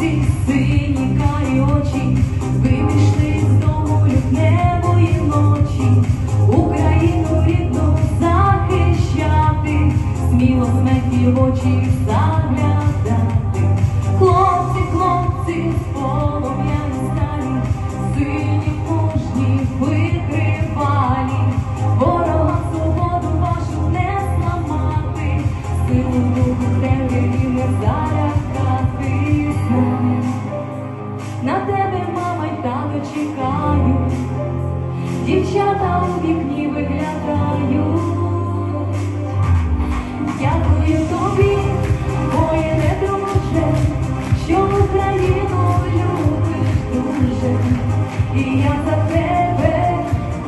хлопці, сині карі очі, ви пішли з дому лютневої ночі, Україну рідну захищати, сміло смерті в очі заглядати. Хлопці, хлопці, з полум'яні сталі, сині мужні викривалі, ворога свободу вашу не зламати, силу духу темряві не. Мама й тато чекають, дівчата у вікні виглядають. Дякую тобі, воїне друже, що Україну любиш дуже. І я за тебе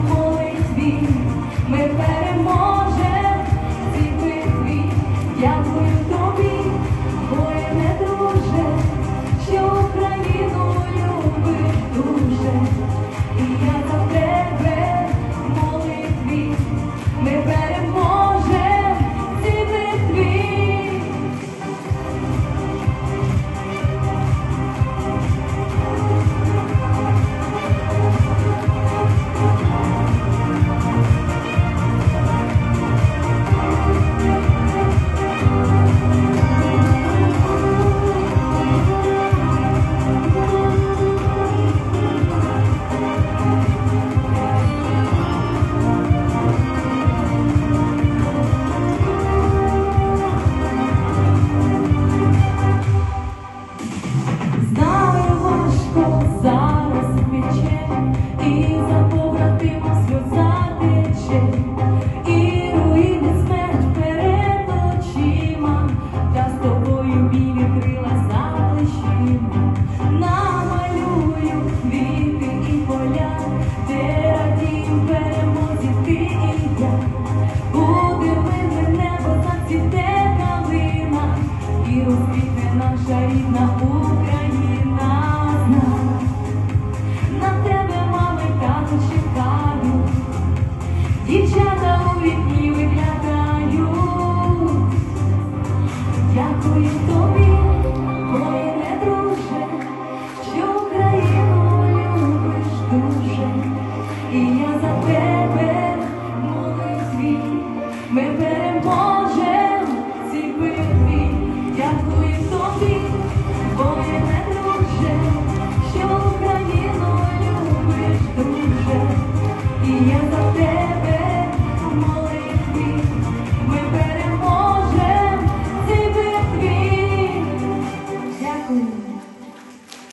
молитві, ми переможем в цій битві. Me.